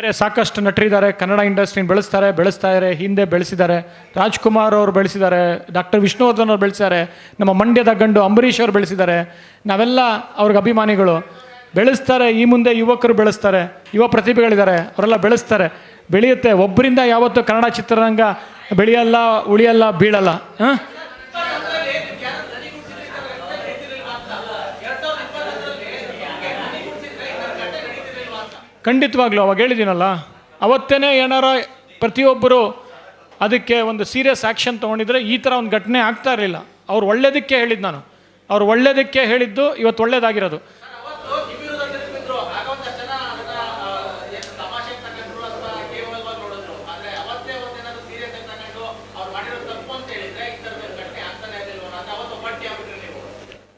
ಬೇರೆ ಸಾಕಷ್ಟು ನಟರಿದ್ದಾರೆ. ಕನ್ನಡ ಇಂಡಸ್ಟ್ರಿನ ಬೆಳೆಸ್ತಾರೆ, ಬೆಳೆಸ್ತಾ ಇದ್ದಾರೆ, ಹಿಂದೆ ಬೆಳೆಸಿದ್ದಾರೆ. ರಾಜ್ಕುಮಾರ್ ಅವರು ಬೆಳೆಸಿದ್ದಾರೆ, ಡಾಕ್ಟರ್ ವಿಷ್ಣುವರ್ಧನ್ ಅವರು ಬೆಳೆಸಿದ್ದಾರೆ. ನಮ್ಮ ಮಂಡ್ಯದ ಗಂಡು ಅಂಬರೀಷ್ ಅವರು ಬೆಳೆಸಿದ್ದಾರೆ. ನಾವೆಲ್ಲ ಅವ್ರಿಗೆ ಅಭಿಮಾನಿಗಳು. ಬೆಳೆಸ್ತಾರೆ, ಈ ಮುಂದೆ ಯುವಕರು ಬೆಳೆಸ್ತಾರೆ, ಯುವ ಪ್ರತಿಭೆಗಳಿದ್ದಾರೆ, ಅವರೆಲ್ಲ ಬೆಳೆಸ್ತಾರೆ. ಬೆಳೆಯುತ್ತೆ. ಒಬ್ಬರಿಂದ ಯಾವತ್ತೂ ಕನ್ನಡ ಚಿತ್ರರಂಗ ಬೆಳೆಯಲ್ಲ, ಉಳಿಯಲ್ಲ, ಬೀಳಲ್ಲ. ಹಾಂ? ಖಂಡಿತವಾಗ್ಲೂ ಅವಾಗ ಹೇಳಿದ್ದೀನಲ್ಲ ಅವತ್ತೇ ಏನಾರ ಪ್ರತಿಯೊಬ್ಬರು ಅದಕ್ಕೆ ಒಂದು ಸೀರಿಯಸ್ ಆ್ಯಕ್ಷನ್ ತೊಗೊಂಡಿದ್ರೆ ಈ ಥರ ಒಂದು ಘಟನೆ ಆಗ್ತಾ ಇರಲಿಲ್ಲ. ಅವ್ರು ಒಳ್ಳೇದಕ್ಕೆ ಹೇಳಿದ್ದು ನಾನು. ಅವ್ರು ಒಳ್ಳೇದಕ್ಕೆ ಹೇಳಿದ್ದು ಇವತ್ತು ಒಳ್ಳೇದಾಗಿರೋದು.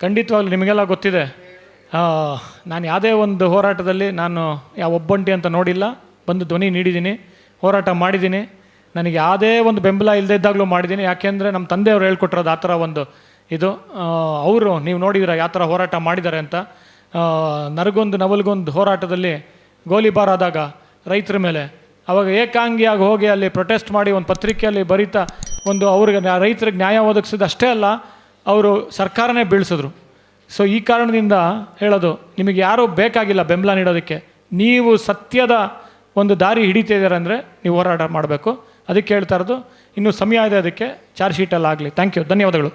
ಖಂಡಿತವಾಗ್ಲೂ ನಿಮಗೆಲ್ಲ ಗೊತ್ತಿದೆ. ನಾನು ಯಾವುದೇ ಒಂದು ಹೋರಾಟದಲ್ಲಿ ನಾನು ಯಾವ ಒಬ್ಬಂಟಿ ಅಂತ ನೋಡಿಲ್ಲ. ಬಂದು ಧ್ವನಿ ನೀಡಿದ್ದೀನಿ, ಹೋರಾಟ ಮಾಡಿದ್ದೀನಿ. ನನಗೆ ಯಾವುದೇ ಒಂದು ಬೆಂಬಲ ಇಲ್ಲದೇ ಇದ್ದಾಗಲೂ ಮಾಡಿದ್ದೀನಿ. ಯಾಕೆಂದರೆ ನಮ್ಮ ತಂದೆಯವರು ಹೇಳ್ಕೊಟ್ಟಿರೋದು ಆ ಥರ ಒಂದು ಇದು. ಅವರು ನೀವು ನೋಡಿದಿರ ಯಾವ ಥರ ಹೋರಾಟ ಮಾಡಿದ್ದಾರೆ ಅಂತ. ನರಗೊಂದು ನವಲ್ಗೊಂದು ಹೋರಾಟದಲ್ಲಿ ಗೋಲಿಬಾರ್ ಆದಾಗ ರೈತರ ಮೇಲೆ, ಅವಾಗ ಏಕಾಂಗಿಯಾಗಿ ಹೋಗಿ ಅಲ್ಲಿ ಪ್ರೊಟೆಸ್ಟ್ ಮಾಡಿ ಒಂದು ಪತ್ರಿಕೆಯಲ್ಲಿ ಬರೀತಾ ಒಂದು ಅವ್ರಿಗೆ ರೈತರಿಗೆ ನ್ಯಾಯ ಒದಗಿಸಿದ ಅಷ್ಟೇ ಅಲ್ಲ, ಅವರು ಸರ್ಕಾರನೇ ಬೀಳಿಸಿದ್ರು. ಸೊ ಈ ಕಾರಣದಿಂದ ಹೇಳೋದು, ನಿಮಗೆ ಯಾರೂ ಬೇಕಾಗಿಲ್ಲ ಬೆಂಬಲ ನೀಡೋದಕ್ಕೆ. ನೀವು ಸತ್ಯದ ಒಂದು ದಾರಿ ಹಿಡಿತಿದ್ದೀರ ಅಂದರೆ ನೀವು ಹೋರಾಟ ಮಾಡಬೇಕು. ಅದಕ್ಕೆ ಹೇಳ್ತಾ ಇರೋದು, ಇನ್ನೂ ಸಮಯ ಇದೆ ಅದಕ್ಕೆ ಚಾರ್ಜ್ ಶೀಟಲ್ಲಿ ಆಗಲಿ. ಥ್ಯಾಂಕ್ ಯು ಧನ್ಯವಾದಗಳು.